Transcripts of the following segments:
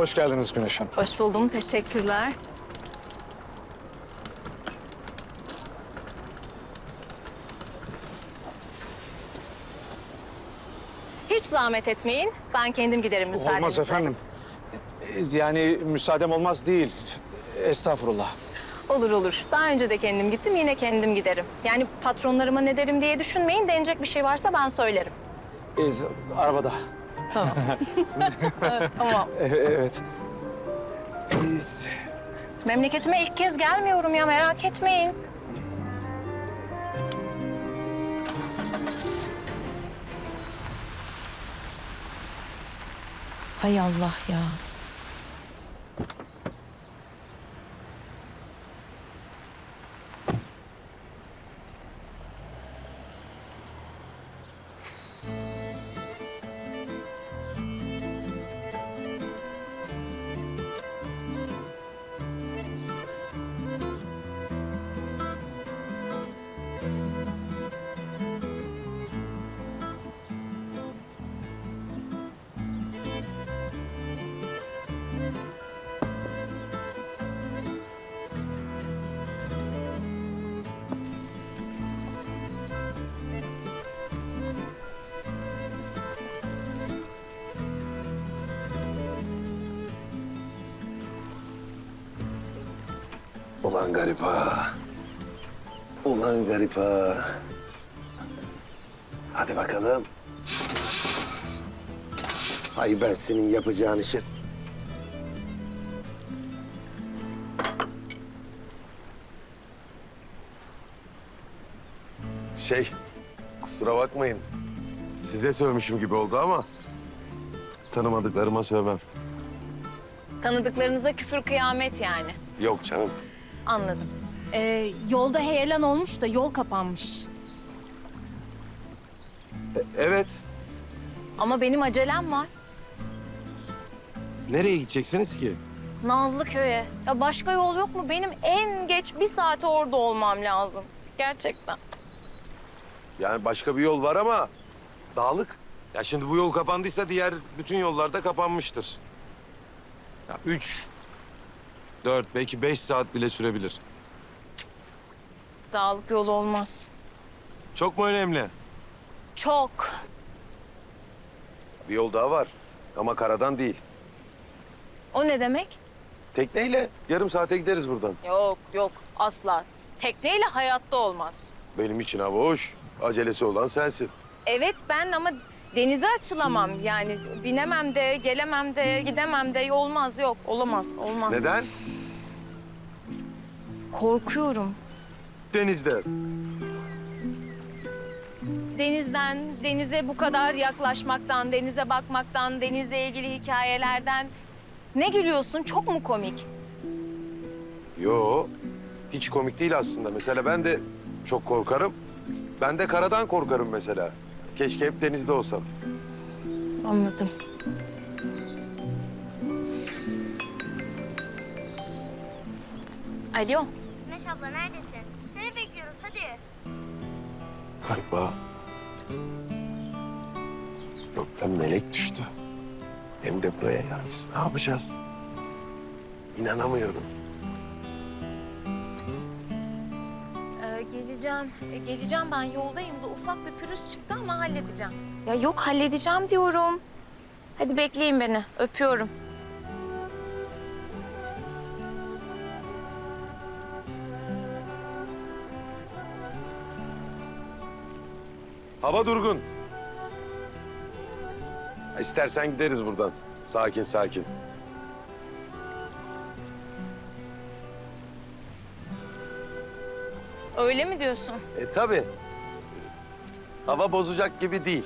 Hoş geldiniz Güneş Hanım. Hoş buldum, teşekkürler. Hiç zahmet etmeyin. Ben kendim giderim müsaadenizle. Olmaz efendim. E, Yani müsaadem olmaz değil. Estağfurullah. Olur olur. Daha önce de kendim gittim, yine kendim giderim. Yani patronlarıma ne derim diye düşünmeyin. Denecek bir şey varsa ben söylerim. E, arabada. Tamam. E, evet. Evet. Memleketime ilk kez gelmiyorum ya, merak etmeyin. Hay Allah ya. Ulan garip ha. Ulan garip ha. Hadi bakalım. Ay ben senin yapacağın işe... Şey, kusura bakmayın. Size sövmüşüm gibi oldu ama... ...tanımadıklarıma sövmem. Tanıdıklarınıza küfür kıyamet yani. Yok canım. Anladım. Ee, yolda heyelan olmuş da yol kapanmış. Evet. Ama benim acelem var. Nereye gideceksiniz ki? Nazlıköy'e. Ya başka yol yok mu? Benim en geç bir saate orada olmam lazım. Gerçekten. Yani başka bir yol var ama dağlık. Ya şimdi bu yol kapandıysa diğer bütün yollar da kapanmıştır. Ya üç, dört, belki beş saat bile sürebilir. Dağlık yol olmaz. Çok mu önemli? Çok. Bir yol daha var ama karadan değil. O ne demek? Tekneyle yarım saate gideriz buradan. Yok yok asla. Tekneyle hayatta olmaz. Benim için hava hoş. Acelesi olan sensin. Evet ben ama denize açılamam. Yani binemem de, gelemem de, gidemem de olmaz yok. Olamaz, olmaz. Neden? Korkuyorum. Denizde. Denizden, denize bu kadar yaklaşmaktan, denize bakmaktan, denizle ilgili hikayelerden. Ne gülüyorsun? Çok mu komik? Yo, hiç komik değil aslında. Mesela ben de çok korkarım. Ben de karadan korkarım mesela. Keşke hep denizde olsam. Anladım. Alo. Güneş abla neredesin? Seni bekliyoruz hadi. Galiba gökten melek düştü. Hem de buraya yani biz ne yapacağız? İnanamıyorum. Geleceğim. E, geleceğim ben yoldayım da ufak bir pürüz çıktı ama halledeceğim. Ya yok halledeceğim diyorum. Hadi bekleyin beni. Öpüyorum. Hava durgun. İstersen gideriz buradan. Sakin sakin. Öyle mi diyorsun? E tabii. Hava bozacak gibi değil.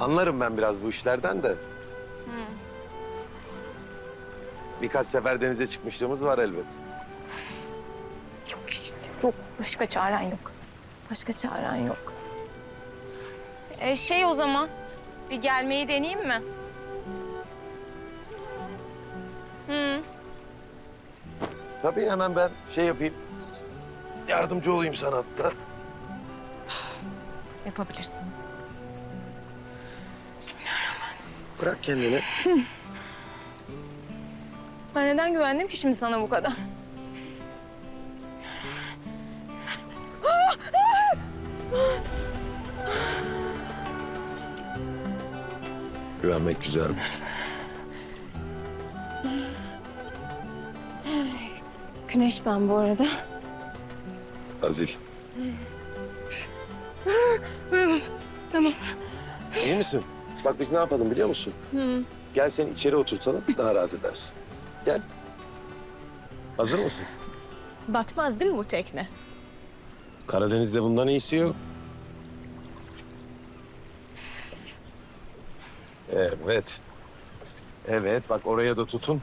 Anlarım ben biraz bu işlerden de. Birkaç sefer denize çıkmışlığımız var elbet. Yok işte. Yok. Başka çaren yok. Başka çaren yok. E şey o zaman. Bir gelmeyi deneyeyim mi? Tabii hemen ben şey yapayım. Yardımcı olayım sana hatta. Yapabilirsin. Bismillahirrahmanirrahim. Bırak kendini. Ben neden güvendim ki şimdi sana bu kadar? Güvenmek güzeldir. Güneş ben bu arada. Azil. tamam. İyi misin? Bak biz ne yapalım biliyor musun? Gel seni içeri oturtalım, daha rahat edersin. Gel. Hazır mısın? Batmaz değil mi bu tekne? Karadeniz'de bundan iyisi yok. Evet. Evet, bak oraya da tutun.